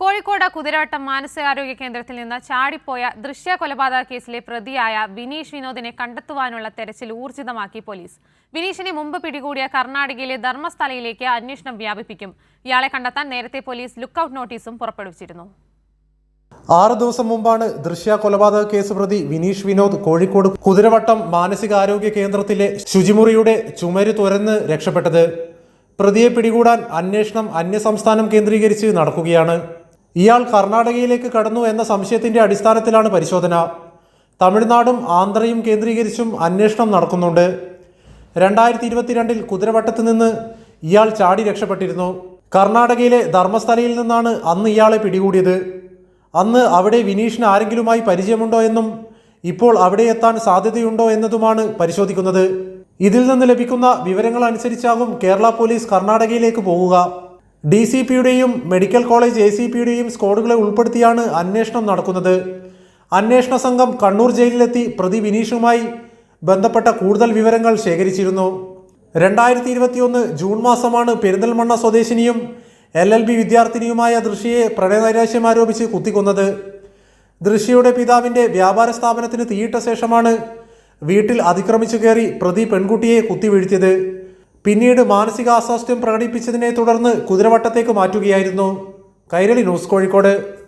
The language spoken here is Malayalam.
കോഴിക്കോട് കുതിരവട്ടം മാനസികാരോഗ്യ കേന്ദ്രത്തിൽ നിന്ന് ചാടിപ്പോയ ദൃശ്യ കൊലപാതക കേസിലെ പ്രതിയായ വിനീഷ് വിനോദിനെ കണ്ടെത്തുവാനുള്ള തെരച്ചിൽ ഊർജിതമാക്കി പോലീസ്. വിനീഷിനെ മുമ്പ് പിടികൂടിയ കർണാടകയിലെ ധർമ്മസ്ഥലയിലേക്ക് അന്വേഷണം വ്യാപിപ്പിക്കും. ഇയാളെ കണ്ടെത്താൻ നേരത്തെ പോലീസ് ലുക്കൌട്ട് നോട്ടീസും പുറപ്പെടുവിച്ചിരുന്നു. ആറ് ദിവസം മുമ്പാണ് ദൃശ്യ കൊലപാതക കേസ് പ്രതി വിനീഷ് വിനോദ് കോഴിക്കോട് കുതിരവട്ടം മാനസികാരോഗ്യ കേന്ദ്രത്തിലെ ശുചിമുറിയുടെ ചുമര് തുരന്ന് രക്ഷപ്പെട്ടത്. പ്രതിയെ പിടികൂടാൻ അന്വേഷണം അന്യസംസ്ഥാനം കേന്ദ്രീകരിച്ച് നടക്കുകയാണ്. ഇയാൾ കർണാടകയിലേക്ക് കടന്നു എന്ന സംശയത്തിന്റെ അടിസ്ഥാനത്തിലാണ് പരിശോധന. തമിഴ്നാടും ആന്ധ്രയും കേന്ദ്രീകരിച്ചും അന്വേഷണം നടക്കുന്നുണ്ട്. രണ്ടായിരത്തി ഇരുപത്തിരണ്ടിൽ കുതിരവട്ടത്ത് നിന്ന് ഇയാൾ ചാടി രക്ഷപ്പെട്ടിരുന്നു. കർണാടകയിലെ ധർമ്മസ്ഥലയിൽ നിന്നാണ് അന്ന് ഇയാളെ പിടികൂടിയത്. അന്ന് അവിടെ വിനീഷിന് ആരെങ്കിലുമായി പരിചയമുണ്ടോ എന്നും ഇപ്പോൾ അവിടെ എത്താൻ സാധ്യതയുണ്ടോ എന്നതുമാണ് പരിശോധിക്കുന്നത്. ഇതിൽ നിന്ന് ലഭിക്കുന്ന വിവരങ്ങൾ അനുസരിച്ചാകും കേരള പോലീസ് കർണാടകയിലേക്ക് പോവുക ഡി സി പിയുടെയും മെഡിക്കൽ കോളേജ് എ സി പിയുടെയും സ്ക്വാഡുകളെ ഉൾപ്പെടുത്തിയാണ് അന്വേഷണം നടക്കുന്നത്. അന്വേഷണ സംഘം കണ്ണൂർ ജയിലിലെത്തി പ്രതി വിനീഷുമായി ബന്ധപ്പെട്ട കൂടുതൽ വിവരങ്ങൾ ശേഖരിച്ചിരുന്നു. രണ്ടായിരത്തി ഇരുപത്തിയൊന്ന് ജൂൺ മാസമാണ് പെരിന്തൽമണ്ണ സ്വദേശിനിയും എൽ എൽ ബി വിദ്യാർത്ഥിനിയുമായ ദൃശ്യയെ പ്രണയനൈരാശ്യം ആരോപിച്ച് കുത്തിക്കൊന്നത്. ദൃശ്യയുടെ പിതാവിന്റെ വ്യാപാര സ്ഥാപനത്തിന് തീയിട്ട ശേഷമാണ് വീട്ടിൽ അതിക്രമിച്ചു കയറി പ്രതി പെൺകുട്ടിയെ കുത്തിവീഴ്ത്തിയത്. പിന്നീട് മാനസികാസ്വാസ്ഥ്യം പ്രകടിപ്പിച്ചതിനെ തുടർന്ന് കുതിരവട്ടത്തേക്ക് മാറ്റുകയായിരുന്നു. കൈരളി ന്യൂസ് കോഴിക്കോട്.